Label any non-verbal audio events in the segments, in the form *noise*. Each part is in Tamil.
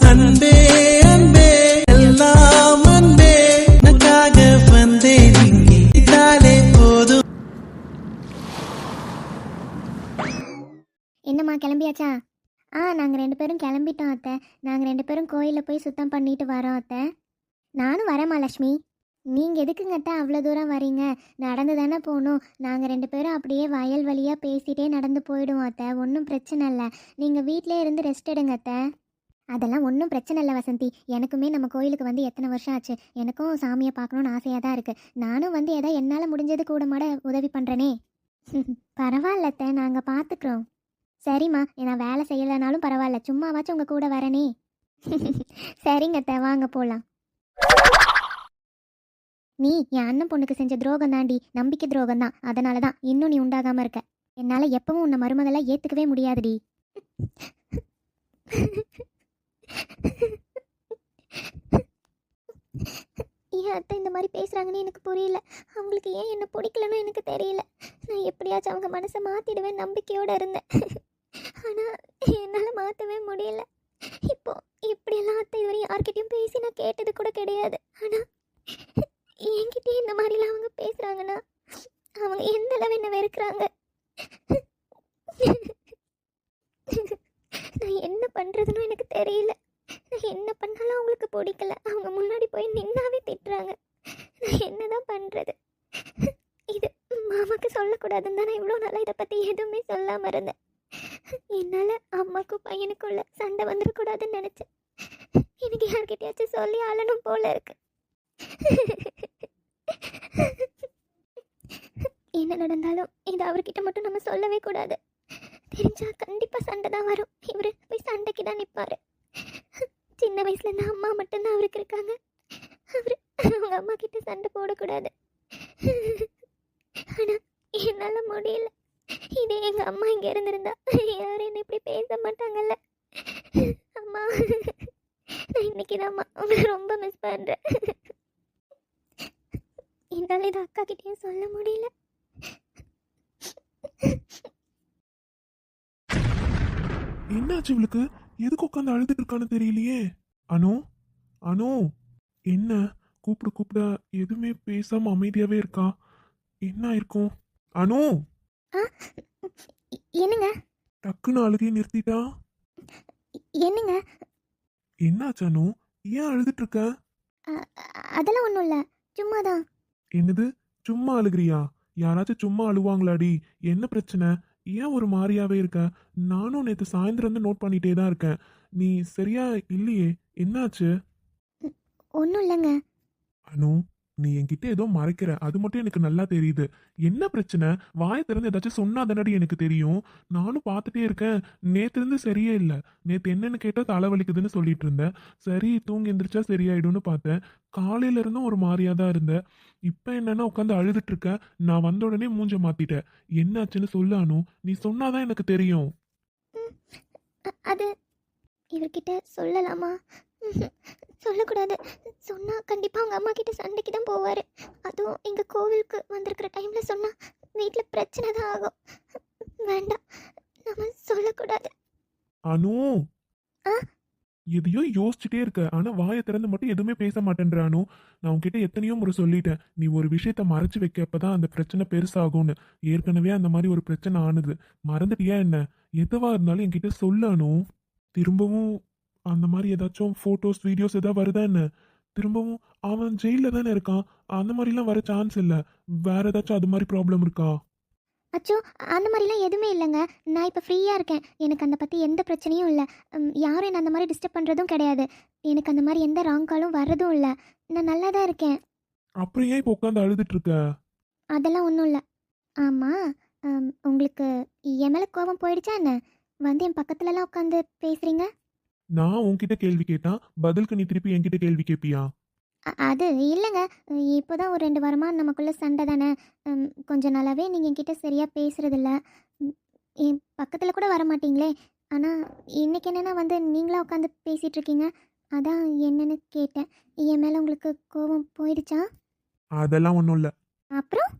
அன்பே அன்பே எல்லாம் அன்பே. உனக்காக வந்தேன் இங்கே இதாலே போதும். என்னம்மா கிளம்பியாச்சா? ஆ நாங்கள் ரெண்டு பேரும் கிளம்பிட்டோம் அத்தை. நாங்கள் ரெண்டு பேரும் கோயிலில் போய் சுத்தம் பண்ணிட்டு வரோம் அத்தை. நானும் வரேம்மா லக்ஷ்மி. நீங்கள் எதுக்குங்க அத்தை அவ்வளோ தூரம் வரீங்க? நடந்து தானே போகணும். நாங்கள் ரெண்டு பேரும் அப்படியே வயல் வழியாக பேசிகிட்டே நடந்து போயிடுவோம் அத்தை. ஒன்றும் பிரச்சனை இல்லை. நீங்கள் வீட்டிலே இருந்து ரெஸ்ட் எடுங்க அத்தை. அதெல்லாம் ஒன்றும் பிரச்சனை இல்லை வசந்தி. எனக்குமே நம்ம கோயிலுக்கு வந்து எத்தனை வருஷம் ஆச்சு? எனக்கும் சாமியை பார்க்கணுன்னு ஆசையாக தான் இருக்குது நானும் வந்து ஏதோ என்னால் முடிஞ்சது கூட மாட உதவி பண்ணுறேனே *laughs* பரவாயில்லத்த நாங்கள் பார்த்துக்குறோம் சரிம்மா நான் வேலை செய்யலைனாலும் பரவாயில்ல. சும்மாவாச்சும் உங்கள் கூட வரனே. *laughs* சரிங்கத்த வாங்க போகலாம் நீ என் அண்ணன் பொண்ணுக்கு செஞ்ச துரோகம் தாண்டி நம்பிக்கை துரோகம் தான். அதனால தான் இன்னும் நீ உண்டாகாமல் இருக்க. என்னால் எப்பவும் உன்னை மருமகளை ஏற்றுக்கவே முடியாதுடி. *laughs* ஏன் அத்தை இந்த மாதிரி பேசுகிறாங்கன்னு எனக்கு புரியல. அவங்களுக்கு ஏன் என்ன பிடிக்கலன்னு எனக்கு தெரியல. நான் எப்படியாச்சும் அவங்க மனசை மாற்றிடுவேன் நம்பிக்கையோடு இருந்தேன். ஆனால் என்னால் மாற்றவே முடியல. இப்போ இப்படியெல்லாம் அத்தை இதுவரை யார்கிட்டையும் பேசி நான் கேட்டது கூட கிடையாது. ஆனால் என்கிட்டயே இந்த மாதிரிலாம் அவங்க பேசுகிறாங்கன்னா அவங்க எந்த அளவு என்ன வெறுக்கிறாங்க? நான் என்ன பண்ணுறதுன்னு எனக்கு தெரியல. என்ன பண்ணாலும் அவங்களுக்கு பிடிக்கல. அவங்க முன்னாடி போய் நின்னாவே திட்டுறாங்க. நான் என்னதான் பண்ணுறது இது மாமாக்கு சொல்லக்கூடாதுன்னு தான் நான் இவ்வளோ நாளாக இதை பற்றி எதுவுமே சொல்லாமல் இருந்தேன். என்னால் அம்மாக்கும் பையனுக்குள்ள சண்டை வந்துடக்கூடாதுன்னு நினச்சேன். எனக்கு யார்கிட்டயாச்சும் சொல்லி ஆளணும் போல இருக்கு. என்ன நடந்தாலும் இது அவர்கிட்ட மட்டும் நம்ம சொல்லவே கூடாது. தெரிஞ்சா கண்டிப்பா சண்டை தான் வரும். இவரு போய் சண்டைக்கு தான் நிற்பாரு சின்ன வயசில் இருந்து அம்மா மட்டும்தான் அவருக்கு இருக்காங்க. அவர் அவங்க அம்மா கிட்ட சண்டை போடக்கூடாது. ஆனால் என்னால் முடியல. இதே எங்கள் அம்மா இங்கே இருந்திருந்தா யாரும் என்ன இப்படி பேச மாட்டாங்கல்ல. அம்மா நான் இன்னைக்கு தான் உங்களை ரொம்ப மிஸ் பண்ணுறேன் என்னால் இதை அக்கா கிட்டேயும் சொல்ல முடியல. என்னாச்சு இவளுக்கு? எதுக்கு உட்காந்து அழுதுட்டு இருக்கான்னு தெரியலையே. அனு அனு. என்ன? கூப்பிட கூப்பிட. எதுவுமே பேசாம அமைதியாவே இருக்கா? என்ன இருக்கும் அனு! என்னங்க? டக்குன்னு அழுகையை நிறுத்திட்டா? என்னங்க? என்னாச்சு அனு? ஏன் அழுதுட்டு இருக்க? அதெல்லாம் ஒன்றும் இல்லை. சும்மா தான் என்னது? சும்மா அழுகிறியா? யாராச்சும் சும்மா அழுவாங்களாடி? என்ன பிரச்சனை? ஏன் ஒரு மாதிரியாவே இருக்க? நானும் நேற்று சாயந்தரம் வந்து நோட் பண்ணிட்டே தான் இருக்கேன். நீ சரியா இல்லையே? என்னாச்சு? ஒன்றும் இல்லைங்க. அனு நீ என்கிட்ட ஏதோ மறைக்கிற. அது மட்டும் எனக்கு நல்லா தெரியுது. என்ன பிரச்சனை? வாய திறந்து ஏதாச்சும் சொன்னா தானடி எனக்கு தெரியும். நானும் பார்த்துட்டே இருக்கேன். நேத்து சரியே இல்லை. நேற்று என்னன்னு கேட்டால் தலைவலிக்குதுன்னு சொல்லிட்டு இருந்தேன். சரி தூங்கி எந்திரிச்சா சரியாயிடும்னு பார்த்தேன். காலையில இருந்தும் ஒரு மாதிரியா தான் இருந்தேன். இப்போ என்னன்னா உட்காந்து அழுதுட்டு இருக்க. நான் வந்த உடனே மூஞ்ச மாத்திட்டேன். என்னாச்சுன்னு சொல்லு நீ சொன்னாதான் எனக்கு தெரியும். அது இவர்கிட்ட சொல்லலாமா? சொல்லக்கூடாது. சொன்னால் கண்டிப்பாக அவங்க அம்மா கிட்ட சண்டைக்கு தான் போவார். அதுவும் எங்கள் கோவிலுக்கு வந்திருக்கிற டைமில் சொன்னால் வீட்டில் பிரச்சனை தான் ஆகும். வேண்டாம். நம்ம சொல்லக்கூடாது. அனு! ஆ? எதையோ யோசிச்சுட்டே இருக்க. ஆனா வாயை திறந்து மட்டும் எதுவுமே பேச மாட்டேன்ற அனு. நான் உன்கிட்ட எத்தனையோ முறை சொல்லிட்டேன். நீ ஒரு விஷயத்த மறைச்சு வைக்கப்பதான் அந்த பிரச்சனை பெருசாகும்னு. ஏற்கனவே அந்த மாதிரி ஒரு பிரச்சனை ஆனது. மறந்துட்டியா என்ன? எதுவா இருந்தாலும் என்கிட்ட சொல்லு அனு. திரும்பவும் அந்த மாதிரி ஏதாச்சும் ஃபோட்டோஸ் வீடியோஸ் ஏதாவது வருதா என்ன திரும்பவும் அவன் ஜெயில தானே இருக்கான். அந்த மாதிரிலாம் வர சான்ஸ் இல்லை. வேற ஏதாச்சும் அது மாதிரி ப்ராப்ளம் இருக்கா? அச்சோ அந்த மாதிரிலாம் எதுவுமே இல்லைங்க. நான் இப்போ ஃப்ரீயாக இருக்கேன். எனக்கு அந்த பற்றி எந்த பிரச்சனையும் இல்லை. யாரும் என்னை அந்த மாதிரி டிஸ்டர்ப் பண்ணுறதும் கிடையாது. எனக்கு அந்த மாதிரி எந்த ராங் காலும் வர்றதும் இல்லை. நான் நல்லா தான் இருக்கேன். அப்புறம் ஏன் இப்போ உட்காந்து அழுதுட்டு இருக்க? அதெல்லாம் ஒன்றும் இல்லை. ஆமாம் உங்களுக்கு என் மேலே கோபம் போயிடுச்சா என்ன? வந்து என் பக்கத்துலலாம் உட்காந்து பேசுகிறீங்க நான் உன்கிட்ட கேள்வி கேட்டா பதிலுக்கு நீ திருப்பி என்கிட்ட கேள்வி கேட்பியா அது இல்லைங்க. இப்போ தான் ஒரு ரெண்டு வாரமாக நமக்குள்ளே சண்டை தானே. கொஞ்ச நாளாகவே நீங்கள் என்கிட்ட சரியாக பேசுகிறதில்ல என் பக்கத்தில் கூட வர மாட்டீங்களே ஆனால் இன்னைக்கு என்னென்னா வந்து நீங்களா உட்காந்து பேசிகிட்டு இருக்கீங்க அதான் என்னன்னு கேட்டேன். என் மேலே உங்களுக்கு கோபம் போயிடுச்சா? அதெல்லாம் ஒன்றும் இல்லை. அப்புறம்?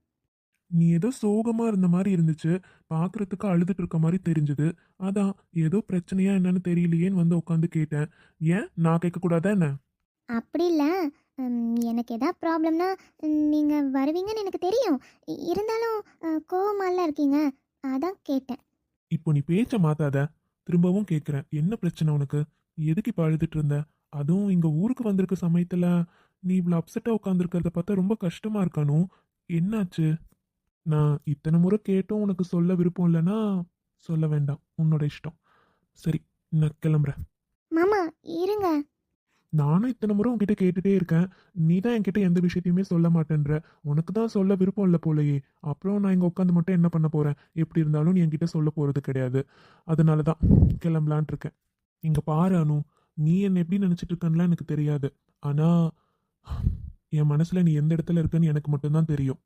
நீ ஏதோ சோகமா இருந்த மாதிரி இருந்துச்சு. பார்க்கறதுக்கு அழுதுட்டு இருக்க மாதிரி தெரிஞ்சது. அதான் ஏதோ பிரச்சனையா என்னன்னு தெரியலையேன்னு வந்து உட்காந்து கேட்டேன். ஏன்? நான் கேட்கக்கூடாதா என்ன? அப்படி இல்லை. எனக்கு எதா ப்ராப்ளம்னா நீங்கள் வருவீங்கன்னு எனக்கு தெரியும். இருந்தாலும் கோவமால இருக்கீங்க. அதான் கேட்டேன். இப்போ நீ பேச்ச மாத்தாத. திரும்பவும் கேட்குறேன் என்ன பிரச்சனை உனக்கு? எதுக்கு இப்போ அழுதுட்டு இருந்த? அதுவும் இங்க ஊருக்கு வந்திருக்க சமயத்துல நீ இவ்வளோ அப்செட்டாக உட்காந்துருக்கிறத பார்த்தா ரொம்ப கஷ்டமா இருக்கானும் என்னாச்சு? நான் இத்தனை முறை கேட்டும் உனக்கு சொல்ல விருப்பம் இல்லைன்னா சொல்ல வேண்டாம். உன்னோட இஷ்டம். சரி நான் கிளம்புறேன். மாமா இருங்க. நானும் இத்தனை முறை உன்கிட்ட கேட்டுட்டே இருக்கேன். நீ தான் என்கிட்ட எந்த விஷயத்தையுமே சொல்ல மாட்டேன்ற. உனக்கு தான் சொல்ல விருப்பம் இல்லை போலயே. அப்புறம் நான் இங்கே உட்காந்து மட்டும் என்ன பண்ண போறேன்? எப்படி இருந்தாலும் நீ என்கிட்ட சொல்ல போறது கிடையாது. அதனால தான் கிளம்பலான் இருக்கேன். இங்க பாரு அனு. நீ என்ன எப்படி நினைச்சிட்டு இருக்கன்னுலாம் எனக்கு தெரியாது. ஆனா என் மனசுல நீ எந்த இடத்துல இருக்கன்னு எனக்கு மட்டும்தான் தெரியும்.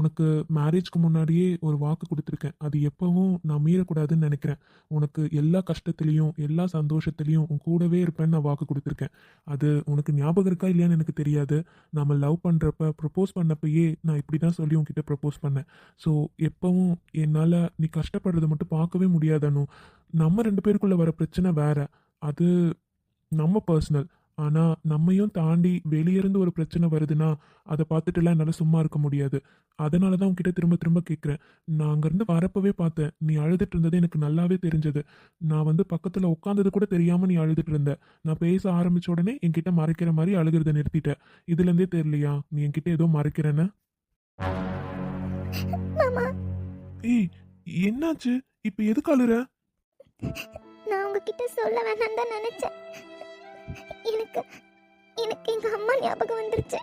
உனக்கு மேரேஜ்க்கு முன்னாடியே ஒரு வாக்கு கொடுத்துருக்கேன். அது எப்பவும் நான் மீறக்கூடாதுன்னு நினைக்கிறேன். உனக்கு எல்லா கஷ்டத்துலேயும் எல்லா சந்தோஷத்துலேயும் உன் கூடவே இருப்பேன்னு நான் வாக்கு கொடுத்துருக்கேன். அது உனக்கு ஞாபகம் இருக்கா இல்லையான்னு எனக்கு தெரியாது. நம்ம லவ் பண்ணுறப்ப ப்ரப்போஸ் பண்ணப்பயே நான் இப்படி தான் சொல்லி உன்கிட்ட ப்ரப்போஸ் பண்ணேன். ஸோ எப்பவும் என்னால் நீ கஷ்டப்படுறதை மட்டும் பார்க்கவே முடியாதனு நம்ம ரெண்டு பேருக்குள்ளே வர பிரச்சனை வேற. அது நம்ம பர்சனல் ஆனால் நம்மையும் தாண்டி வெளியிருந்து ஒரு பிரச்சனை வருதுன்னா அதை பார்த்துட்டுலாம் என்னால் சும்மா இருக்க முடியாது. அதனால தான் உன்கிட்ட திரும்ப திரும்ப கேட்குறேன் நான் அங்கேருந்து வரப்பவே பார்த்தேன். நீ அழுதுட்டு இருந்தது எனக்கு நல்லாவே தெரிஞ்சது. நான் வந்து பக்கத்தில் உட்காந்தது கூட தெரியாமல் நீ அழுதுட்டு இருந்த. நான் பேச ஆரம்பிச்ச உடனே என்கிட்ட மறைக்கிற மாதிரி அழுகிறத நிறுத்திட்ட. இதுலேருந்தே தெரியலையா? நீ என்கிட்ட ஏதோ மறைக்கிறேன்னு? ஏய் என்னாச்சு? இப்போ எதுக்கு அழுற? நான் உங்ககிட்ட சொல்ல வேணாம் தான் நினைச்சேன். எனக்கு எனக்கு எங்க அம்மா ஞாபகம் வந்துருச்சு.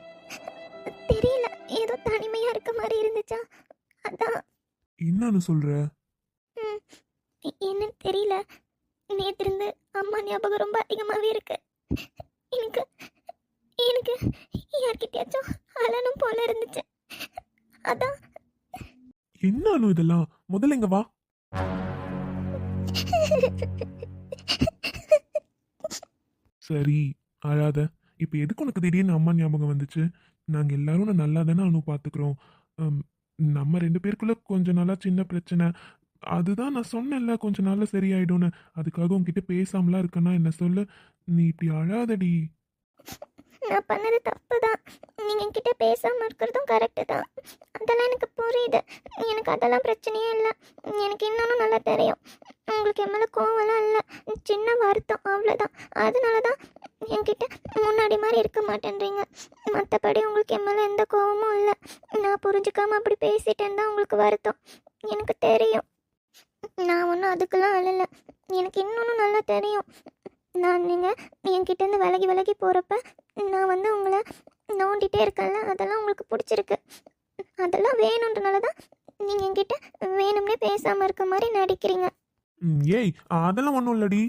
தெரியல ஏதோ தனிமையா இருக்க மாதிரி இருந்துச்சா? அதான். என்னன்னு சொல்ற? என்னன்னு தெரியல. நேத்து இருந்து அம்மா ஞாபகம் ரொம்ப அதிகமாவே இருக்கு. எனக்கு எனக்கு யார்கிட்டயாச்சும் அழனும் போல இருந்துச்சு. அதான். என்னன்னு இதெல்லாம்? முதல்ல இங்க வா. *laughs* சரி அழாத இப்போ எதுக்கு உனக்கு திடீர்னு அம்மா ஞாபகம் வந்துச்சு? நாங்கள் எல்லாரும் நான் நல்லா தானே அனு பார்த்துக்குறோம் நம்ம ரெண்டு பேருக்குள்ள கொஞ்ச நாளாக சின்ன பிரச்சனை. அதுதான் நான் சொன்னேன்ல கொஞ்ச நாளில் சரியாயிடும்னு. அதுக்காக உன்கிட்ட பேசாமலாம் இருக்கேன்னா என்ன சொல்லு? நீ இப்படி அழாதடி. நான் பண்ணது தப்பு தான் நீங்கள் என்கிட்ட பேசாமல் இருக்கிறதும் கரெக்டு தான். அதெல்லாம் எனக்கு புரியுது. எனக்கு அதெல்லாம் பிரச்சனையே இல்லை. எனக்கு இன்னொன்று நல்லா தெரியும். உங்களுக்கு என் மேலே கோவம்லாம் இல்லை. சின்ன வருத்தம் அவ்வளோதான் அதனால தான் என்கிட்ட முன்னாடி மாதிரி இருக்க மாட்டேன்றீங்க. மற்றபடி உங்களுக்கு என் மேலே எந்த கோவமும் இல்லை. நான் புரிஞ்சுக்காமல் அப்படி பேசிட்டேன்னு தான் உங்களுக்கு வருத்தம். எனக்கு தெரியும். நான் ஒன்றும் அதுக்கெல்லாம் அழலை. எனக்கு இன்னொன்று நல்லா தெரியும். நான் நீங்கள் என்கிட்டேருந்து விலகி விலகி போகிறப்ப நான் வந்து உங்களை நோண்டிகிட்டே இருக்கேன்ல அதெல்லாம் உங்களுக்கு பிடிச்சிருக்கு. அதெல்லாம் வேணுன்றனால தான் நீங்கள் என்கிட்ட வேணும்னே பேசாமல் இருக்க மாதிரி நடிக்கிறீங்க. ஏய் அதெல்லாம் ஒன்றும் இல்லடி.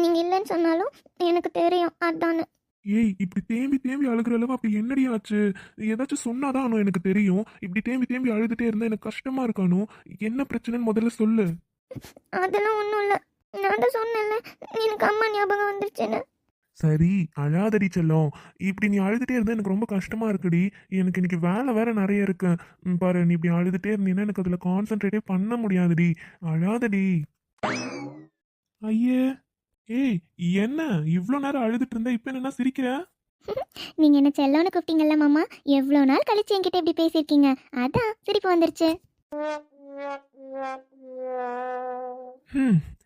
நீங்கள் இல்லைன்னு சொன்னாலும் எனக்கு தெரியும் அதானு. ஏய் இப்படி தேம்பி தேம்பி அழுகிற அளவு அப்படி என்னடி ஆச்சு? ஏதாச்சும் சொன்னாதான் எனக்கு தெரியும். இப்படி தேம்பி தேம்பி அழுதுட்டே இருந்தா எனக்கு கஷ்டமா இருக்கானு? என்ன பிரச்சனைன்னு முதல்ல சொல்லு. அதெல்லாம் ஒன்றும் இல்லை. நான் தான் சொன்னேன்ல எனக்கு அம்மா ஞாபகம் வந்துருச்சுன்னு. சரி அழாதடி செல்லம். இப்படி நீ அழுதுட்டே இருந்தால் எனக்கு ரொம்ப கஷ்டமாக இருக்குடி. எனக்கு இன்னைக்கு வேலை வேற நிறைய இருக்கு. ம், பாரு நீ இப்படி அழுதுகிட்டே இருந்தீங்கன்னா எனக்கு அதில் கான்சென்ட்ரேட்டே பண்ண முடியாதுடி. அழாதடி. ஐயே ஏய் என்ன? இவ்வளோ நேரம் அழுதுட்டு இருந்தா இப்போ *laughs* என்ன சிரிக்கிற? நீங்கள் என்ன செல்லோன்னு கூப்பிட்டீங்கல்ல மாமா? எவ்வளோ நாள் கழிச்சு என்கிட்ட இப்படி பேசியிருக்கீங்க? அதான் சிரிப்பு வந்துருச்சு.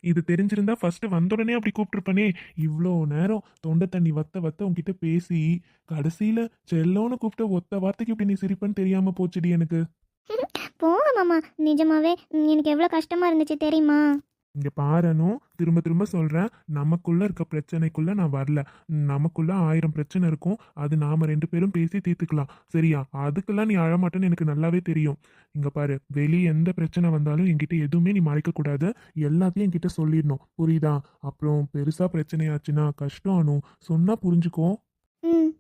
இது தெரிஞ்சிருந்தா ஃபர்ஸ்ட் வந்த உடனே அப்படி கூப்பிட்டுருப்பனே. இவ்வளோ நேரம் தொண்டை தண்ணி வத்த வத்த உங்ககிட்ட பேசி கடைசியில செல்லோன்னு கூப்பிட்ட ஒத்த வார்த்தைக்கு இப்படி நீ சிரிப்பன்னு தெரியாம போச்சுடி எனக்கு. *laughs* போங்க மாமா. நிஜமாவே எனக்கு எவ்வளோ கஷ்டமா இருந்துச்சு தெரியுமா? இங்க பாருனும் திரும்ப திரும்ப சொல்றேன். நமக்குள்ள இருக்க பிரச்சனைக்குள்ள நான் வரல. நமக்குள்ள ஆயிரம் பிரச்சனை இருக்கும். அது நாம ரெண்டு பேரும் பேசி தீர்த்துக்கலாம். சரியா? அதுக்கெல்லாம் நீ அழமாட்டேன்னு எனக்கு நல்லாவே தெரியும். இங்க பாரு வெளியே எந்த பிரச்சனை வந்தாலும் என்கிட்ட எதுவுமே நீ மறைக்க கூடாது. எல்லாத்தையும் என்கிட்ட சொல்லிடணும். புரியுதா? அப்புறம் பெருசா பிரச்சனையாச்சுன்னா கஷ்டம் ஆனும் சொன்னா புரிஞ்சுக்கோ. ம்.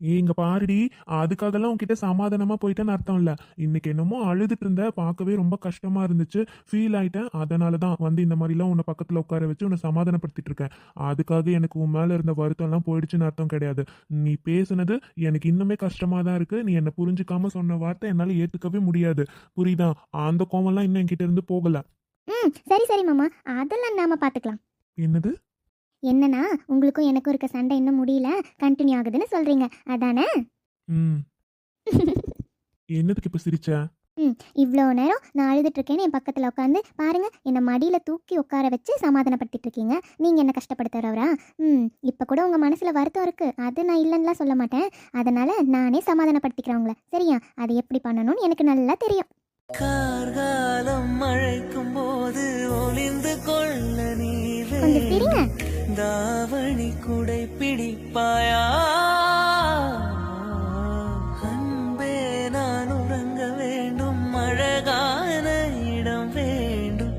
ஏய், இங்க பாருடி அதுக்காகலாம் உன்கிட்ட சமாதானமா போயிட்டேன்னு அர்த்தம் இல்ல இன்னைக்கு என்னமோ அழுதுட்டு இருந்த பார்க்கவே ரொம்ப கஷ்டமா இருந்துச்சு. ஃபீல் ஆயிட்டேன். அதனால தான் வந்து இந்த மாதிரிலாம் உன்னை பக்கத்துல உட்கார வச்சு உன்னை சமாதானப்படுத்திட்டு இருக்கேன். அதுக்காக எனக்கு உன் மேல இருந்த வருத்தம் எல்லாம் போயிடுச்சுன்னு அர்த்தம் கிடையாது. நீ பேசுனது எனக்கு இன்னுமே கஷ்டமா தான் இருக்கு. நீ என்னை புரிஞ்சுக்காம சொன்ன வார்த்தை என்னால ஏத்துக்கவே முடியாது. புரியுதா? அந்த கோவம்லாம் இன்னும் என்கிட்ட இருந்து போகல. ம் சரி சரி மாமா. அதெல்லாம் நாம பார்த்துக்கலாம் என்னது? என்னன்னா உங்களுக்கும் எனக்கும் இருக்க சண்டை இன்னும் முடியல கண்டினியூ ஆகுதுன்னு சொல்றீங்க. அதானே? ம். *laughs* என்னதுக்கு இப்ப சிரிச்ச? இவ்வளோ நேரம் நான் அழுதுட்டு இருக்கேன்னு என் பக்கத்தில் உட்காந்து பாருங்க என்னை மடியில் தூக்கி உட்கார வச்சு சமாதானப்படுத்திட்டு இருக்கீங்க நீங்கள் என்ன கஷ்டப்படுத்துறவரா? ம் இப்போ கூட உங்கள் மனசில் வருத்தம் இருக்குது அது நான் இல்லைன்னுலாம் சொல்ல மாட்டேன். அதனால் நானே சமாதானப்படுத்திக்கிறேன் உங்களை. சரியா? அது எப்படி பண்ணணும்னு எனக்கு நல்லா தெரியும். கார்காலம் மழைக்கும் போது ஒளிந்து கொள்ள நீவே. கொஞ்சம் சிரிங்க தாவணி குடை பிடிப்பாயா? அன்பே நான் உறங்க வேண்டும். அழகான இடம் வேண்டும்.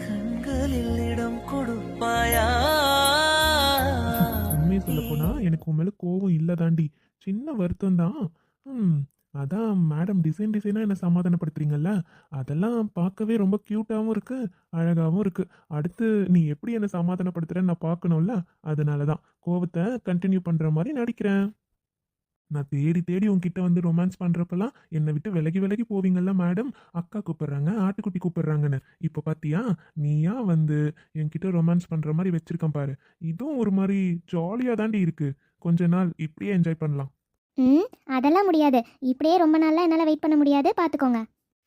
கண்களில் இடம் கொடுப்பாயா? உண்மையை சொல்ல போனா எனக்கு உன் மேல கோவம் இல்ல சின்ன வருத்தம் தான் அதான் மேடம் டிசைன் டிசைனாக என்ன சமாதானப்படுத்துறீங்கல்ல? அதெல்லாம் பார்க்கவே ரொம்ப க்யூட்டாகவும் இருக்குது அழகாகவும் இருக்குது அடுத்து நீ எப்படி என்னை சமாதானப்படுத்துறேன்னு நான் பார்க்கணும்ல? அதனால தான் கோவத்தை கண்டினியூ பண்ணுற மாதிரி நடிக்கிறேன். நான் தேடி தேடி உன்கிட்ட வந்து ரொமான்ஸ் பண்ணுறப்பெல்லாம் என்னை விட்டு விலகி விலகி போவீங்கல்ல மேடம்? அக்கா கூப்பிட்றாங்க ஆட்டுக்குட்டி கூப்பிட்றாங்கன்னு. இப்போ பார்த்தியா நீயா வந்து என்கிட்ட ரொமான்ஸ் பண்ணுற மாதிரி வச்சுருக்கேன் பாரு. இதுவும் ஒரு மாதிரி ஜாலியாக தாண்டி இருக்குது கொஞ்ச நாள் இப்படியே என்ஜாய் பண்ணலாம். ம் அதெல்லாம் முடியாது. இப்படியே ரொம்ப நாளாக என்னால் வெயிட் பண்ண முடியாது. பார்த்துக்கோங்க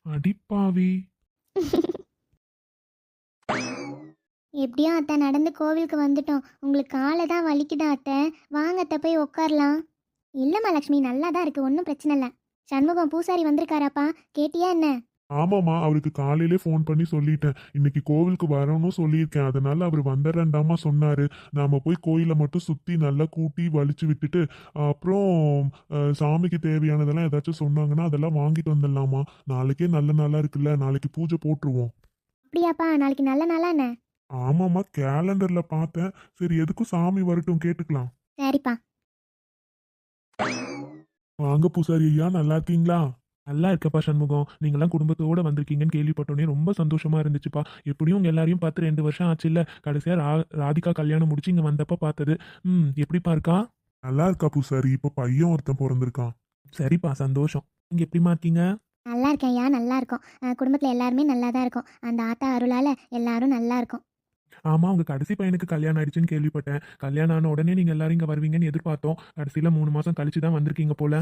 அடிப்பாவி *laughs* எப்படியும் அத்தை நடந்து கோவிலுக்கு வந்துட்டோம். உங்களுக்கு காலை தான் வலிக்குதா அத்தை? வாங்க அத்தை போய் உட்காரலாம் இல்லைம்மா லக்ஷ்மி நல்லா தான் இருக்கு. ஒன்றும் பிரச்சனை இல்லை. சண்முகம் பூசாரி வந்திருக்காராப்பா. கேட்டியா என்ன? ஆமாம்மா அவருக்கு காலையிலே ஃபோன் பண்ணி சொல்லிட்டேன். இன்னைக்கு கோவிலுக்கு வரணும்னு சொல்லியிருக்கேன். அதனால அவர் வந்துடுறேன்டாமா சொன்னாரு. நாம போய் கோயிலை மட்டும் சுத்தி நல்லா கூட்டி வலிச்சு விட்டுட்டு அப்புறம் சாமிக்கு தேவையானதெல்லாம் ஏதாச்சும் சொன்னாங்கன்னா அதெல்லாம் வாங்கிட்டு வந்துடலாமா நாளைக்கே நல்ல நாளா இருக்குல்ல நாளைக்கு பூஜை போட்டுருவோம். அப்படியாப்பா நாளைக்கு நல்ல நாளா என்ன? ஆமாம்மா கேலண்டர்ல பார்த்தேன். சரி எதுக்கும் சாமி வரட்டும் கேட்டுக்கலாம். சரிப்பா. வாங்க பூசாரி ஐயா நல்லா இருக்கீங்களா? நல்லா இருக்கப்பா சண்முகம். நீங்களாம் குடும்பத்தோட வந்திருக்கீங்கன்னு கேள்விப்பட்டோன்னே ரொம்ப சந்தோஷமா இருந்துச்சுப்பா. எப்படியும் உங்க எல்லாரையும் பார்த்து ரெண்டு வருஷம் ஆச்சு இல்ல கடைசியா ரா ராதிகா கல்யாணம் முடிச்சு இங்க வந்தப்ப பார்த்தது. ம் எப்படிப்பா இருக்கா? நல்லா இருக்கா பூசாரி? இப்ப பையன் ஒருத்தன் பிறந்திருக்கான். சரிப்பா சந்தோஷம். நீங்க எப்படிமா இருக்கீங்க? நல்லா இருக்கேன் ஐயா நல்லா இருக்கும். குடும்பத்தில் எல்லாருமே நல்லா தான் இருக்கும். அந்த ஆத்தா அருளால் எல்லாரும் நல்லா இருக்கும். ஆமா அவங்க கடைசி பையனுக்கு கல்யாணம் ஆயிடுச்சுன்னு கேள்விப்பட்டேன். கல்யாணம் ஆன உடனே நீங்க எல்லாரும் இங்க வருவீங்கன்னு எதிர்பார்த்தோம். கடைசியில மூணு மாசம் கழிச்சு தான் வந்திருக்கீங்க போல.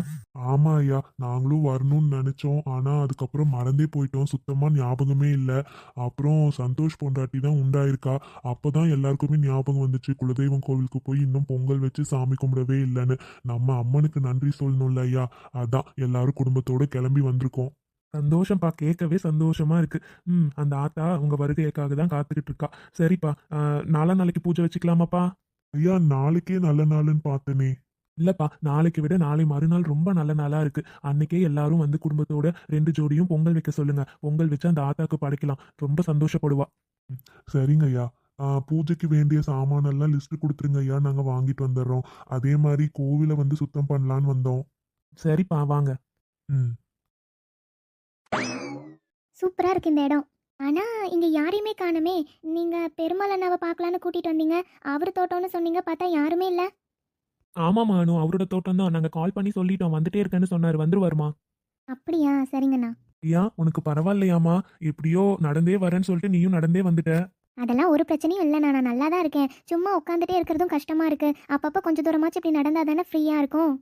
ஆமா ஐயா. நாங்களும் வரணும்னு நினைச்சோம். ஆனா அதுக்கப்புறம் மறந்தே போயிட்டோம். சுத்தமா ஞாபகமே இல்ல. அப்புறம் சந்தோஷ் பொண்டாட்டி தான் உண்டாயிருக்கா. அப்பதான் எல்லாருக்குமே ஞாபகம் வந்துச்சு. குலதெய்வம் கோவிலுக்கு போய் இன்னும் பொங்கல் வச்சு சாமி கும்பிடவே இல்லைன்னு. நம்ம அம்மனுக்கு நன்றி சொல்லணும்ல ஐயா. அதான் எல்லாரும் குடும்பத்தோட கிளம்பி வந்திருக்கோம். சந்தோஷம்ப்பா கேட்கவே சந்தோஷமா இருக்கு. ம் அந்த ஆத்தா உங்க வருகைக்காக தான் காத்துக்கிட்டு இருக்கா சரிப்பா ஆஹ், நாளா நாளைக்கு பூஜை வச்சுக்கலாமாப்பா? ஐயா நாளைக்கே நல்ல நாளுன்னு பார்த்தனே. இல்லப்பா நாளைக்கு விட நாளை மறுநாள் ரொம்ப நல்ல நாளா இருக்கு. அன்னைக்கே எல்லாரும் வந்து குடும்பத்தோட ரெண்டு ஜோடியும் பொங்கல் வைக்க சொல்லுங்க. பொங்கல் வச்சு அந்த ஆத்தாக்கு படைக்கலாம். ரொம்ப சந்தோஷப்படுவா. சரிங்க ஐயா. ஆ, பூஜைக்கு வேண்டிய சாமானெல்லாம் லிஸ்ட் கொடுத்துருங்க ஐயா. நாங்க வாங்கிட்டு வந்துடுறோம். அதே மாதிரி கோவிலை வந்து சுத்தம் பண்ணலான்னு வந்தோம். சரிப்பா வாங்க. ம். சூப்பராக இருக்கு இந்த இடம். ஆனால் இங்கே யாரையுமே காணுமே. நீங்கள் பெருமாள் அண்ணாவை பார்க்கலான்னு கூட்டிகிட்டு வந்தீங்க. அவர் தோட்டம்னு சொன்னீங்க பார்த்தா யாருமே இல்லை. ஆமா மானு. அவரோட தோட்டம் தான். நாங்க கால் பண்ணி சொல்லிட்டோம். வந்துட்டே இருக்கேன்னு சொன்னாரு. வந்துருவாருமா? அப்படியா? சரிங்கண்ணா. ஐயா உனக்கு பரவாயில்லையாமா எப்படியோ நடந்தே வரேன்னு சொல்லிட்டு நீயும் நடந்தே வந்துட்ட. அதெல்லாம் ஒரு பிரச்சனையும் இல்லைண்ணா. நான் நல்லா தான் இருக்கேன். சும்மா உட்காந்துட்டே இருக்கிறதும் கஷ்டமா இருக்கு. அப்பப்போ கொஞ்சம் தூரமாச்சும் இப்படி நடந்தா தானே ஃப்ரீயாக இருக்கும்?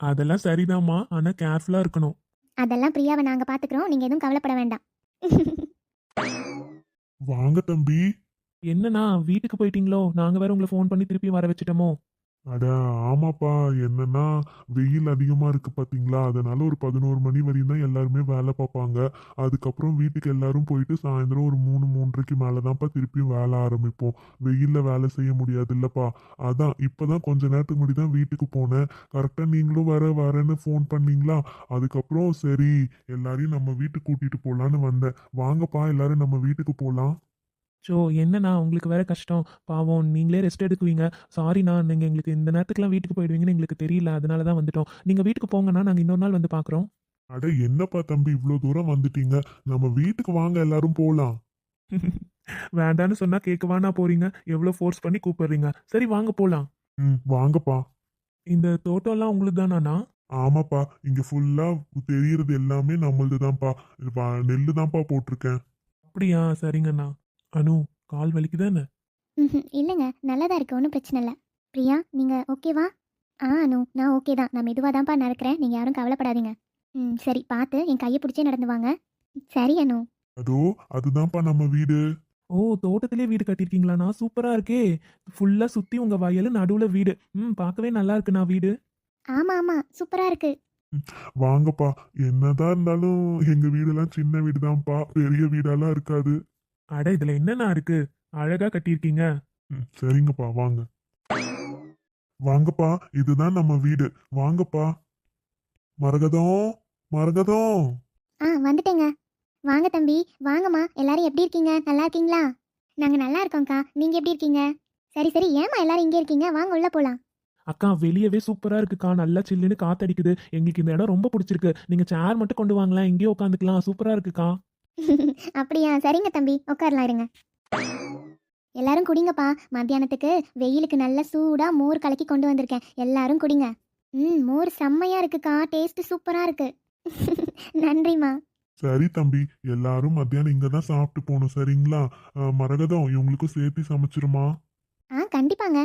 அதெல்லாம் சரிதாம்மா. ஆனா கேர்ஃபுல்லா இருக்கணும். அதெல்லாம் பிரியாவை நாங்கள் பார்த்துக்குறோம் நீங்கள் எதுவும் கவலைப்பட வேண்டாம். வாங்க தம்பி. என்னண்ணா வீட்டுக்கு போயிட்டீங்களோ? நாங்க வேற உங்களை ஃபோன் பண்ணி திருப்பி வர வச்சுட்டோமோ? அட ஆமாப்பா. என்னன்னா வெயில் அதிகமாக இருக்கு பார்த்தீங்களா அதனால ஒரு பதினோரு மணி வரையும் தான் எல்லாருமே வேலை பார்ப்பாங்க. அதுக்கப்புறம் வீட்டுக்கு எல்லாரும் போயிட்டு சாயந்தரம் ஒரு மூணு மூன்றரைக்கு மேலதான்ப்பா திருப்பியும் வேலை ஆரம்பிப்போம். வெயிலில் வேலை செய்ய முடியாது இல்லைப்பா அதான் இப்பதான் கொஞ்ச நேரத்துக்கு முன்னாடி தான் வீட்டுக்கு போனேன். கரெக்டாக நீங்களும் வர வரேன்னு ஃபோன் பண்ணீங்களா? அதுக்கப்புறம் சரி எல்லாரையும் நம்ம வீட்டுக்கு கூட்டிகிட்டு போகலான்னு வந்தேன். வாங்கப்பா எல்லாரும் நம்ம வீட்டுக்கு போகலாம் ஸோ என்னண்ணா உங்களுக்கு வேற கஷ்டம்? பாவம் நீங்களே ரெஸ்ட் எடுக்குவீங்க. சாரிண்ணா நீங்கள் எங்களுக்கு இந்த நேரத்துக்குலாம் வீட்டுக்கு போயிடுவீங்கன்னு எங்களுக்கு தெரியல. அதனால தான் வந்துட்டோம். நீங்கள் வீட்டுக்கு போங்கண்ணா நாங்கள் இன்னொரு நாள் வந்து பார்க்குறோம் அட என்னப்பா தம்பி இவ்வளோ தூரம் வந்துட்டீங்க? நம்ம வீட்டுக்கு வாங்க எல்லாரும் போலாம். *laughs* வேண்டான்னு சொன்னா கேட்கவானா போறீங்க. எவ்வளோ ஃபோர்ஸ் பண்ணி கூப்பிடுறீங்க. சரி வாங்க போலாம். ம் வாங்கப்பா. இந்த தோட்டம்லாம் உங்களுக்கு தானாண்ணா? ஆமாப்பா. இங்க ஃபுல்லா தெரியறது எல்லாமே நம்மளது தான்ப்பா நெல்லு தான்ப்பா போட்டிருக்கேன். அப்படியா? சரிங்கண்ணா. அனு கால் வலிக்குதானே இல்லைங்க. நல்லதா இருக்கு. ஒன்றும் பிரச்சனை இல்லை. பிரியா நீங்கள் ஓகேவா ஆ அனு நான் ஓகே தான். நான் மெதுவாக தான்ப்பா நடக்கிறேன். நீங்கள் யாரும் கவலைப்படாதீங்க. ம் சரி. பார்த்து என் கையை பிடிச்சே நடந்து வாங்க. சரி அனு. அதோ அதுதான்ப்பா நம்ம வீடு. ஓ தோட்டத்திலே வீடு கட்டியிருக்கீங்களாண்ணா சூப்பரா இருக்கே. ஃபுல்லா சுத்தி உங்க வயலு நடுவுல வீடு. ம் பார்க்கவே நல்லா இருக்குண்ணா வீடு. ஆமாம் ஆமாம் சூப்பராக இருக்கு. வாங்கப்பா. என்னதான் இருந்தாலும் எங்க வீடெல்லாம் சின்ன வீடு தான்ப்பா பெரிய வீடெல்லாம் இருக்காது. அட இதுல என்னண்ணா இருக்கு? அழகா கட்டியிருக்கீங்க. ம், சரிங்கப்பா வாங்க. வாங்கப்பா இதுதான் நம்ம வீடு. வாங்கப்பா. மரகதம் மரகதம். ஆ வந்துட்டேங்க. வாங்க தம்பி வாங்கம்மா. எல்லாரும் எப்படி இருக்கீங்க? நல்லா இருக்கீங்களா? நாங்கள் நல்லா இருக்கோம்க்கா. நீங்கள் எப்படி இருக்கீங்க? சரி சரி ஏம்மா எல்லாரும் இங்கே இருக்கீங்க? வாங்க உள்ளே போகலாம் அக்கா வெளியவே சூப்பரா இருக்குக்கா. நல்லா சில்லுன்னு காத்தடிக்குது. எங்களுக்கு இந்த இடம் ரொம்ப பிடிச்சிருக்கு. நீங்க சேர் மட்டும் கொண்டு வாங்களேன். இங்கேயே உட்காந்துக்கலாம். சூப்பரா இருக்குக்கா. *laughs* அப்படியா சரிங்க தம்பி. உட்காரலாம் இருங்க. எல்லாரும் குடிங்கப்பா. மத்தியானத்துக்கு வெயிலுக்கு நல்ல சூடா மோர் கலக்கி கொண்டு வந்திருக்கேன். எல்லாரும் குடிங்க. ம் மோர் செம்மையா இருக்குக்கா. டேஸ்ட் சூப்பரா இருக்கு. *laughs* நன்றிம்மா. சரி தம்பி. எல்லாரும் மத்தியானம் இங்க தான் சாப்பிட்டு போகணும் சரிங்களா? அஹ், மரகதம் இவங்களுக்கும் சேர்த்து சமைச்சிருமா? ஆ கண்டிப்பாங்க.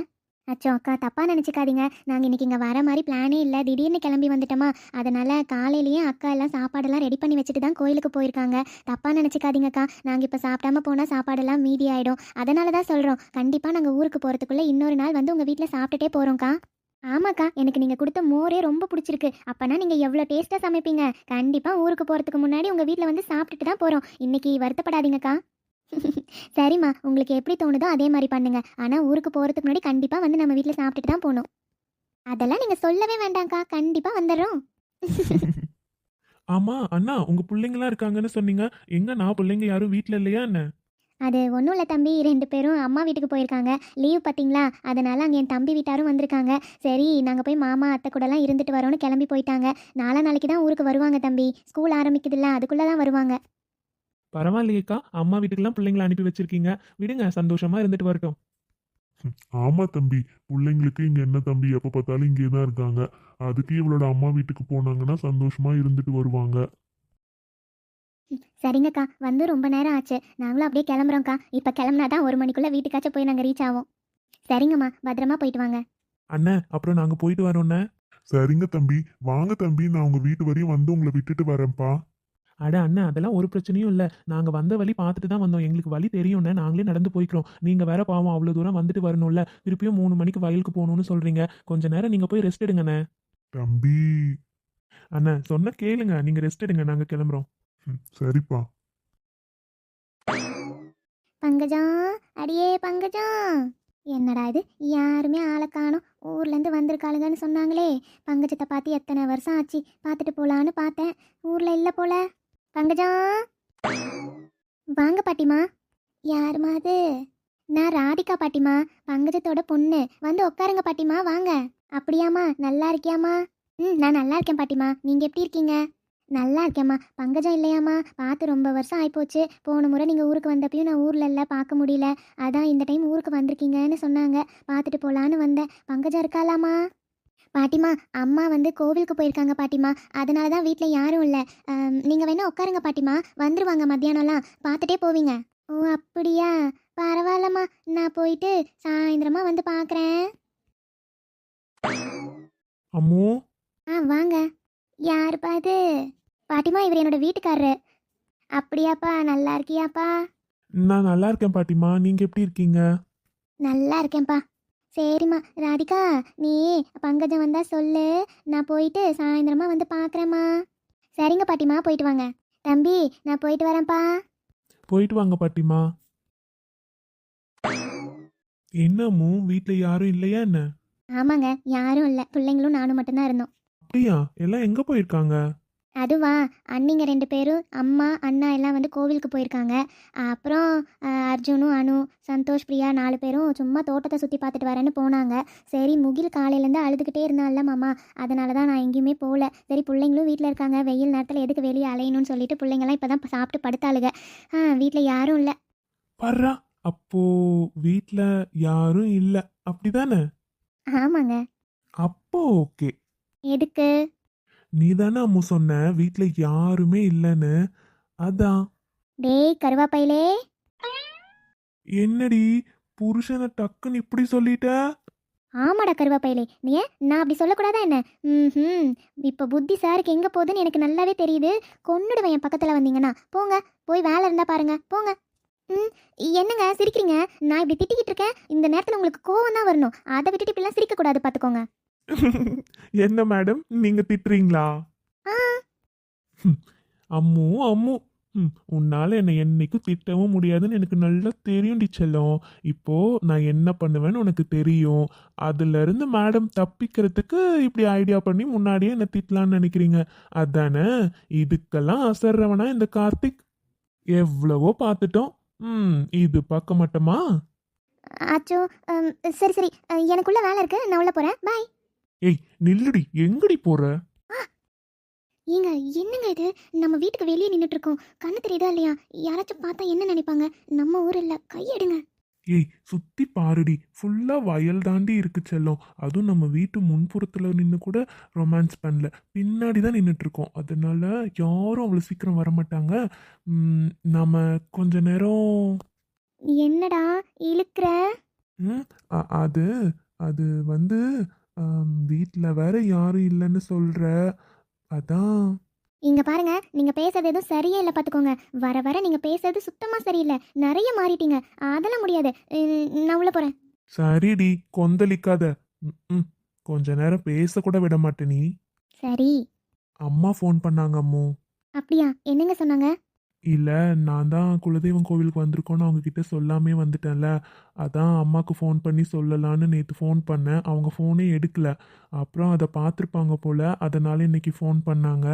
அச்சோ அக்கா தப்பாக நினச்சிக்காதீங்க. நாங்கள் இன்றைக்கி இங்கே வர மாதிரி பிளானே இல்லை. திடீர்னு கிளம்பி வந்துட்டோமா. அதனால் காலையிலேயே அக்கா எல்லாம் சாப்பாடெல்லாம் ரெடி பண்ணி வச்சுட்டு தான் கோயிலுக்கு போயிருக்காங்க. தப்பாக நினச்சிக்காதீங்கக்கா நாங்கள் இப்போ சாப்பிடாம போனால் சாப்பாடெல்லாம் மீதி ஆகிடும் அதனால தான் சொல்கிறோம் கண்டிப்பாக நாங்கள் ஊருக்கு போகிறதுக்குள்ளே இன்னொரு நாள் வந்து உங்கள் வீட்டில் சாப்பிட்டுட்டே போகிறோம்க்கா ஆமாக்கா எனக்கு நீங்கள் கொடுத்த மோரே ரொம்ப பிடிச்சிருக்கு. அப்போனா நீங்கள் எவ்வளோ டேஸ்ட்டாக சமைப்பீங்க? கண்டிப்பாக ஊருக்கு போகிறதுக்கு முன்னாடி உங்கள் வீட்டில் வந்து சாப்பிட்டுட்டு தான் போகிறோம் இன்றைக்கி வருத்தப்படாதீங்கக்கா *laughs* சரிம்மா உங்களுக்கு எப்படி தோணுதோ அதே மாதிரி பண்ணுங்க. ஆனால் ஊருக்கு போகிறதுக்கு முன்னாடி கண்டிப்பாக வந்து நம்ம வீட்டில் சாப்பிட்டுட்டு தான் போகணும் அதெல்லாம் நீங்கள் சொல்லவே வேண்டாம்க்கா. கண்டிப்பாக வந்துடுறோம் *laughs* ஆமா அண்ணா உங்க பிள்ளைங்களாம் இருக்காங்கன்னு சொன்னீங்க. எங்க நான் பிள்ளைங்க யாரும் வீட்ல இல்லையா என்ன? அது ஒன்றும் இல்லை தம்பி. ரெண்டு பேரும் அம்மா வீட்டுக்கு போயிருக்காங்க. லீவ் பார்த்தீங்களா அதனால அங்கே என் தம்பி வீட்டாரும் வந்திருக்காங்க. சரி நாங்கள் போய் மாமா அத்தை கூடலாம் இருந்துட்டு வரோன்னு கிளம்பி போயிட்டாங்க. நாளா நாளைக்கு தான் ஊருக்கு வருவாங்க தம்பி. ஸ்கூல் ஆரம்பிக்குதுல்ல அதுக்குள்ளே தான் வருவாங்க. பரவாயில்லையேக்கா. அம்மா வீட்டுக்கெல்லாம் பிள்ளைங்களை அனுப்பி வச்சிருக்கீங்க. விடுங்க சந்தோஷமா இருந்துட்டு வரட்டும். ஆமா தம்பி. பிள்ளைங்களுக்கு இங்க என்ன தம்பி? எப்ப பார்த்தாலும் இங்கே தான் இருக்காங்க. அதுக்கு இவளோட அம்மா வீட்டுக்கு போனாங்கன்னா சந்தோஷமா இருந்துட்டு வருவாங்க. சரிங்கக்கா. வந்து ரொம்ப நேரம் ஆச்சு. நாங்களும் அப்படியே கிளம்புறோம்க்கா. இப்போ கிளம்புனா தான் ஒரு மணிக்குள்ளே வீட்டுக்காச்சும் போய் நாங்கள் ரீச் ஆவோம். சரிங்கம்மா. பத்திரமா போயிட்டு வாங்க. அண்ணன் அப்புறம் நாங்க போயிட்டு வரோண்ணே சரிங்க தம்பி. வாங்க தம்பி. நான் உங்க வீட்டு வரையும் வந்து உங்களை விட்டுட்டு வரேன்ப்பா. அட அண்ணன் அதெல்லாம் ஒரு பிரச்சனையும் இல்லை. நாங்க வந்த வழி பார்த்துட்டு தான் வந்தோம். எங்களுக்கு வழி தெரியும்ண்ணே நாங்களே நடந்து போய்க்கிறோம். நீங்க வேற பாவம் அவ்வளவு தூரம் வந்துட்டு வரணும்ல. திருப்பியும் மூணு மணிக்கு வயலுக்கு போகணும்னு சொல்றீங்க. கொஞ்ச நேரம் நீங்க போய் ரெஸ்ட் எடுங்கண்ணே. தம்பி. அண்ணன் சொன்ன கேளுங்க. நீங்க ரெஸ்ட் எடுங்க. நாங்க கிளம்புறோம். ம், சரிப்பா. பங்கஜா அடியே பங்கஜா. என்னடா இது? யாருமே ஆளை காணோம். ஊர்லேருந்து வந்திருக்காளுங்கன்னு சொன்னாங்களே. பங்கஜத்தை பார்த்து எத்தனை வருஷம் ஆச்சு? பார்த்துட்டு போலான்னு பார்த்தேன். ஊரில் இல்லை போல. பங்கஜா? வாங்க பாட்டிமா. யாருமா அது நான் ராதிகா பாட்டிமா பங்கஜத்தோட பொண்ணு. வந்து உட்காருங்க பாட்டிமா வாங்க. அப்படியாம்மா நல்லா இருக்கியாம்மா? ம் நான் நல்லா இருக்கேன் பாட்டிமா. நீங்கள் எப்படி இருக்கீங்க? நல்லா இருக்கேம்மா. பங்கஜம் இல்லையாம்மா? பார்த்து ரொம்ப வருஷம் ஆயிப்போச்சு. போன முறை நீங்கள் ஊருக்கு வந்தப்பையும் நான் ஊரில் இல்லை பார்க்க முடியல. அதான் இந்த டைம் ஊருக்கு வந்திருக்கீங்கன்னு சொன்னாங்க. பார்த்துட்டு போகலான்னு வந்தேன். பங்கஜம் இருக்காளாமா பாட்டிமா அம்மா வந்து கோவிலுக்கு போயிருக்காங்க பாட்டிமா. அதனால தான் வீட்டில் யாரும் இல்லை. நீங்கள் வேணா உட்காருங்க பாட்டிமா. வந்துருவாங்க மத்தியானம்லாம். பார்த்துட்டே போவீங்க. ஓ அப்படியா? பரவாயில்லம்மா. நான் போயிட்டு சாயந்தரமா வந்து பார்க்குறேன். அம்மோ? ஆ வாங்க. யாருப்பா அது பாட்டிமா இவர் என்னோட வீட்டுக்காரரு. அப்படியாப்பா? நல்லா இருக்கியாப்பா? நான் நல்லா இருக்கேன் பாட்டிமா. நீங்க எப்படி இருக்கீங்க? நல்லா இருக்கேன்ப்பா. சரிம்மா. ராதிகா நீ பங்கஜம் வந்தா சொல்லு. நான் போயிட்டு சாயந்தரமா வந்து பார்க்குறேம்மா சரிங்க பாட்டிமா போயிட்டு வாங்க. தம்பி நான் போயிட்டு வரேன்ப்பா. போயிட்டு வாங்க பாட்டிமா என்னமோ வீட்ல யாரும் இல்லையா என்ன? ஆமாங்க யாரும் இல்லை. பிள்ளைங்களும் நானும் மட்டும்தான் இருந்தோம். அப்படியா? எல்லாம் எங்க போயிருக்காங்க? அதுவா அண்ணிங்க ரெண்டு பேரும் அம்மா அண்ணா எல்லாம் வந்து கோவிலுக்கு போயிருக்காங்க. அப்புறம் அர்ஜுனும் அனு சந்தோஷ் பிரியா நாலு பேரும் சும்மா தோட்டத்தை சுற்றி பார்த்துட்டு வரேன்னு போனாங்க. சரி முகில் காலையிலேருந்து அழுதுகிட்டே இருந்தான்ல மாமா. அதனால தான் நான் எங்கேயுமே போகல. சரி பிள்ளைங்களும் வீட்டில் இருக்காங்க. வெயில் நேரத்தில் எதுக்கு வெளியே அலையணும்னு சொல்லிட்டு பிள்ளைங்களாம் இப்போ தான் சாப்பிட்டு படுத்தாளுங்க வீட்டில் யாரும் இல்லை. வர்றா. அப்போ வீட்டில் யாரும் இல்லை. அப்படிதானே? ஆமாங்க. அப்போ ஓகே. எதுக்கு? நீ தானே அம்மு சொன்ன? வீட்டில் யாருமே இல்லைன்னு. அதான். டேய் கருவாப்பையிலே. என்னடி? புருஷனை டக்குன்னு இப்படி சொல்லிட்ட? ஆமாடா கருவாப்பையிலே. நீ ஏன்? நான் அப்படி சொல்லக்கூடாதா என்ன? ம் இப்போ புத்தி சாருக்கு எங்கே போகுதுன்னு எனக்கு நல்லாவே தெரியுது. கொன்னுடுவேன் என் பக்கத்தில் வந்தீங்கன்னா. போங்க. போய் வேலை இருந்தால் பாருங்க. போங்க. ம் என்னங்க? சிரிக்கிறீங்க? நான் இப்படி திட்டிக்கிட்டு இருக்கேன். இந்த நேரத்தில் உங்களுக்கு கோவம் தான் வரணும். அதை விட்டுட்டு இப்படிலாம் சிரிக்கக்கூடாது பார்த்துக்கோங்க என்ன மேடம்? நீங்க திட்டுறீங்களா? அம்மு அம்மு. உன்னால என்னை என்னைக்கும் திட்டவும் முடியாதுன்னு எனக்கு நல்லா தெரியும் செல்லம். இப்போ நான் என்ன பண்ணுவேன்னு உனக்கு தெரியும். அதுல இருந்து மேடம் தப்பிக்கிறதுக்கு இப்படி ஐடியா பண்ணி முன்னாடியே என்ன திட்டலாம்னு நினைக்கிறீங்க. அதானே? இதுக்கெல்லாம் அசர்றவனா இந்த கார்த்திக்? எவ்வளவோ பார்த்துட்டோம். ம் இது பார்க்க மாட்டோமா? அச்சோ ம், சரி சரி. எனக்குள்ள வேலை இருக்கு. நான் உள்ள போகிறேன் பாய் ஏய் நில்லுடி எங்கடி போற? ஏங்க என்னங்க இது? நம்ம வீட்டுக்கு வெளியே நின்றுட்டு இருக்கோம் கண்ணு தெரியுதா இல்லையா? யாராச்சும் பார்த்தா என்ன நினைப்பாங்க? நம்ம ஊர் இல்லை கையெடுங்க. ஏய் சுத்தி பாருடி. ஃபுல்லா வயல் தாண்டி இருக்கு செல்லம். அதுவும் நம்ம வீட்டு முன்புறத்துல நின்று கூட ரொமான்ஸ் பண்ணல. பின்னாடி தான் நின்றுட்டு இருக்கோம் அதனால யாரும் அவ்வளோ சீக்கிரம் வர மாட்டாங்க. நாம கொஞ்ச நேரம் என்னடா இழுக்கிற? அது அது வந்து வீட்டில் வேற யாரும் இல்லைன்னு சொல்ற. அதான். இங்க பாருங்க நீங்க பேசுறது எதுவும் சரியே இல்லை பார்த்துக்கோங்க வர வர நீங்க பேசுறது சுத்தமா சரியில்லை. நிறைய மாறிட்டீங்க. அதெல்லாம் முடியாது. உம், நான் உள்ள போறேன். சரிடி கொந்தளிக்காத. ம், ம். கொஞ்ச நேரம் பேச கூட விட மாட்டே நீ. சரி. அம்மா ஃபோன் பண்ணாங்க அம்மு. அப்படியா? என்னங்க சொன்னாங்க? இல்லை நான் தான் குலதெய்வம் கோவிலுக்கு வந்திருக்கோன்னு அவங்கக்கிட்ட சொல்லாமே வந்துட்டேன்ல. அதான் அம்மாவுக்கு ஃபோன் பண்ணி சொல்லலான்னு நேற்று ஃபோன் பண்ணேன். அவங்க ஃபோனே எடுக்கல. அப்புறம் அதை பார்த்துருப்பாங்க போல் அதனால் இன்றைக்கி ஃபோன் பண்ணாங்க.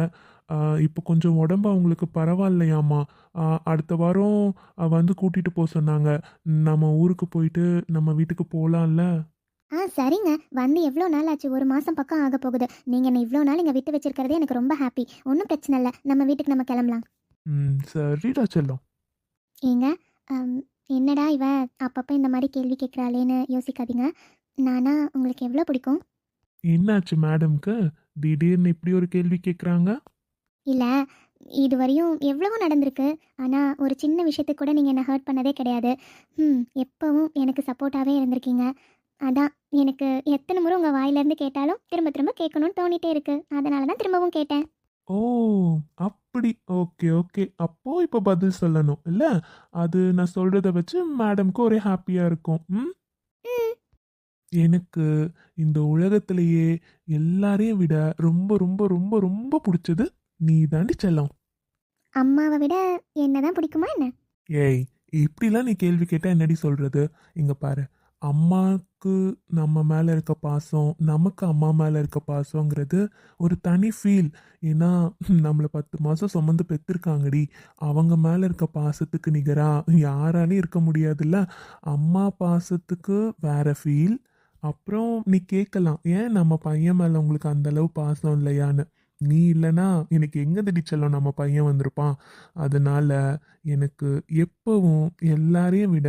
இப்போ கொஞ்சம் உடம்பு அவங்களுக்கு பரவாயில்லையாம்மா. அடுத்த வாரம் வந்து கூட்டிகிட்டு போக சொன்னாங்க. நம்ம ஊருக்கு போயிட்டு நம்ம வீட்டுக்கு போகலாம்ல ஆ சரிங்க. வந்து எவ்வளோ நாள் ஆச்சு ஒரு மாதம் பக்கம் ஆக போகுது. நீங்கள் என்ன இவ்வளோ நாள் இங்கே விட்டு வச்சிருக்கிறதே எனக்கு ரொம்ப ஹாப்பி ஒன்றும் பிரச்சனை இல்லை. நம்ம வீட்டுக்கு நம்ம கிளம்பலாம். ம் சரிடா செல்லம் ஏங்க அம், என்னடா இவ அப்பப்போ இந்த மாதிரி கேள்வி கேட்குறாளேன்னு யோசிக்காதீங்க. நானா உங்களுக்கு எவ்வளோ பிடிக்கும்? என்னாச்சு மேடம்க்கு? திடீர்னு இப்படி ஒரு கேள்வி கேட்குறாங்க இல்லை இதுவரையும் எவ்வளவோ நடந்திருக்கு. ஆனால் ஒரு சின்ன விஷயத்துக்கு கூட நீங்கள் என்னை ஹர்ட் பண்ணதே கிடையாது. ம் எப்போவும் எனக்கு சப்போர்ட்டாகவே இருந்திருக்கீங்க. அதான் எனக்கு எத்தனை முறை உங்கள் வாயிலேருந்து கேட்டாலும் திரும்ப திரும்ப கேட்கணும்னு தோணிட்டே இருக்கு. அதனால தான் திரும்பவும் கேட்டேன். ஓ அப்படி. Okay okay. அப்போ இப்போ பதில் சொல்லணும் இல்ல? அது நான் சொல்றத வச்சு மேடம்க்கு ஒரே ஹாப்பியா இருக்கும். ம்? எனக்கு இந்த உலகத்திலேயே எல்லாரையும் விட ரொம்ப ரொம்ப ரொம்ப ரொம்ப பிடிச்சது நீ தாண்டி செல்லம். அம்மாவை விட என்ன தான் பிடிக்குமா என்ன? ஏய் இப்படிலாம் நீ கேள்வி கேட்டா என்னடி சொல்றது? இங்க பாரு. அம்மாவுக்கு நம்ம மேலே இருக்க பாசம் நமக்கு அம்மா மேலே இருக்க பாசங்கிறது ஒரு தனி ஃபீல் ஏன்னா நம்மளை பத்து மாதம் சுமந்து பெற்றிருக்காங்கடி அவங்க மேலே இருக்க பாசத்துக்கு நிகராக யாராலையும் இருக்க முடியாதுல்ல? அம்மா பாசத்துக்கு வேற ஃபீல் அப்புறம் நீ கேட்கலாம் ஏன் நம்ம பையன் மேலே உங்களுக்கு அந்தளவு பாசம் இல்லையான்னு? நீ இல்லைன்னா எனக்கு எங்க திடிச்செல்லாம் நம்ம பையன் வந்திருப்பான்? அதனால எனக்கு எப்பவும் எல்லாரையும் விட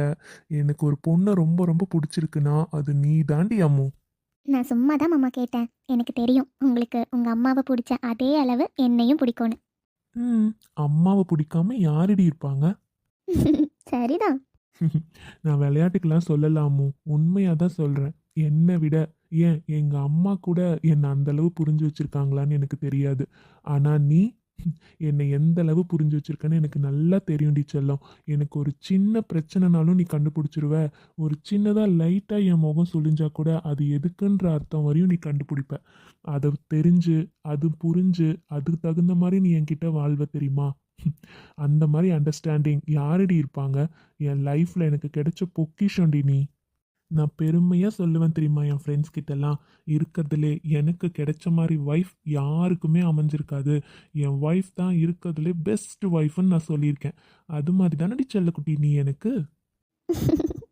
எனக்கு ஒரு பொண்ணை ரொம்ப ரொம்ப பிடிச்சிருக்குன்னா அது நீ தாண்டி அம்மு. நான் சும்மா தான் மாமா கேட்டேன். எனக்கு தெரியும் உங்களுக்கு உங்கள் அம்மாவை பிடிச்ச அதே அளவு என்னையும் பிடிக்கும்னு. ம் அம்மாவை பிடிக்காம யாரடி இருப்பாங்க? *laughs* சரிதான். *laughs* நான் விளையாட்டுக்கெல்லாம் சொல்லலாமோ உண்மையாக தான் சொல்கிறேன் என்னை விட ஏன்? எங்கள் அம்மா கூட என்னை அந்தளவு புரிஞ்சு வச்சுருக்காங்களான்னு எனக்கு தெரியாது. ஆனால் நீ என்னை எந்த அளவு புரிஞ்சு வச்சுருக்கேன்னு எனக்கு நல்லா தெரியும் செல்லம். எனக்கு ஒரு சின்ன பிரச்சனைனாலும் நீ கண்டுபிடிச்சிருவ. ஒரு சின்னதாக லைட்டாக என் முகம் சுழிஞ்சா கூட அது எதுக்குன்ற அர்த்தம் வரையும் நீ கண்டுபிடிப்ப. அதை தெரிஞ்சு அது புரிஞ்சு அதுக்கு தகுந்த மாதிரி நீ என்கிட்ட வாழ்வ தெரியுமா? அந்த மாதிரி அண்டர்ஸ்டாண்டிங் யாரடி இருப்பாங்க? என் லைஃப்பில் எனக்கு கிடைச்ச பொக்கிஷம்டி நீ. நான் பெருமையாக சொல்லுவேன் தெரியுமா? என் ஃப்ரெண்ட்ஸ் கிட்டலாம். இருக்கிறதுலே எனக்கு கிடைச்ச மாதிரி ஒய்ஃப் யாருக்குமே அமைஞ்சிருக்காது. என் ஒய்ஃப் தான் இருக்கிறதுலே பெஸ்ட் ஒய்ஃப்னு நான் சொல்லியிருக்கேன். அது மாதிரி தானடி செல்லக்குட்டி நீ எனக்கு? *laughs*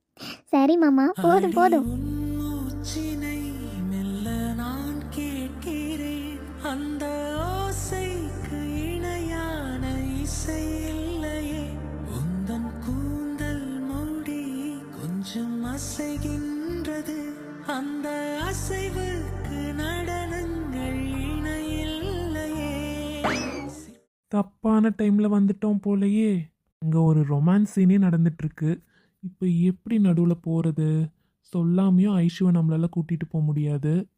சரி மாமா போதும் போதும். அசைகின்றது அந்த அசைவுக்கு நடனங்கள் இணையில்லையே. தப்பான டைமில் வந்துட்டோம் போலயே. இங்கே ஒரு ரொமான்ஸ் சீனே நடந்துட்டுருக்கு. இப்போ எப்படி நடுவில் போகிறது சொல்லாமையும் ஐஷுவை நம்மளால கூட்டிகிட்டு போக முடியாது.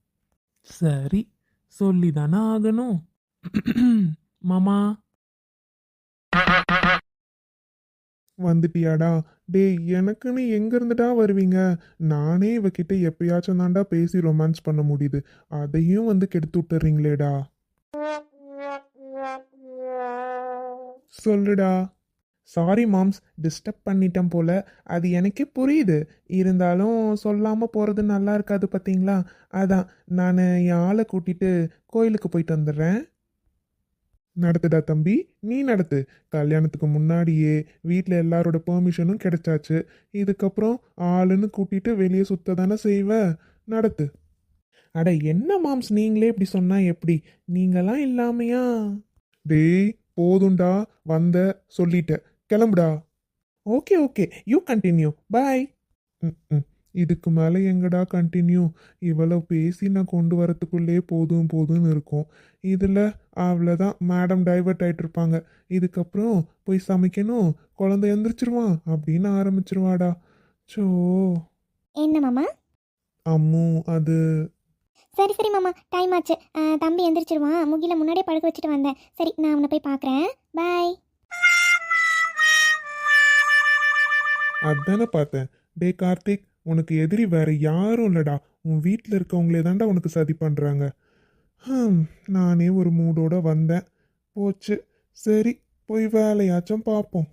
சரி சொல்லி தானே ஆகணும். *clears throat* மாமா. வந்துட்டியாடா? டேய் எனக்குன்னு எங்க வருவீங்க? நானே இவகிட்ட எப்பயாச்சும் தாண்டா பேசி ரொமான்ஸ் பண்ண முடியுது. அதையும் வந்து கெடுத்து விட்டுறீங்களேடா. சொல்லுடா. சாரி மாம்ஸ் டிஸ்டர்ப் பண்ணிட்டேன் போல. அது எனக்கே புரியுது. இருந்தாலும் சொல்லாமல் போகிறது நல்லா இருக்காது பார்த்தீங்களா அதான் நான் என் ஆளை கூட்டிட்டு கோயிலுக்கு போயிட்டு வந்துடுறேன். நடத்துடா தம்பி நீ நடத்து. கல்யாணத்துக்கு முன்னாடியே வீட்டில் எல்லாரோட பெர்மிஷனும் கிடைச்சாச்சு. இதுக்கப்புறம் ஆளுன்னு கூட்டிட்டு வெளியே சுத்த தானே செய்வ? நடத்து. அட என்ன மாம்ஸ் நீங்களே இப்படி சொன்னா எப்படி? நீங்களாம் இல்லாமையா? டேய் போதும்டா வந்த சொல்லிட்ட. கிளம்புடா. Okay okay. You continue bye ம். இதுக்கு மேலே எங்கடா கண்டினியூ இவ்வளோ பேசி நான் கொண்டு வரத்துக்குள்ளே போதும் போதும்னு இருக்கும். இதில் அவ்வளோதான் மேடம் டைவர்ட் ஆயிட்டு இருப்பாங்க இதுக்கப்புறம் போய் சமைக்கணும். குழந்தை எந்திரிச்சிருவான் அப்படின்னு ஆரம்பிச்சிருவாடா. சோ. என்ன மாமா? அம்மு அது. சரி சரி மாமா. டைம் ஆச்சு. தம்பி எந்திரிச்சிருவான். முகில முன்னாடியே படுக்க வச்சுட்டு வந்தேன். சரி நான் அவனை போய் பார்க்குறேன் பாய் அதானே பார்த்தேன். டே கார்த்திக். உனக்கு எதிரி வேற யாரும் இல்லடா. உன் வீட்டில் இருக்கவங்களே தாண்டா உனக்கு சதி பண்ணுறாங்க நானே ஒரு மூடோட வந்தேன். போச்சு. சரி போய் வேலையாச்சும் பார்ப்போம்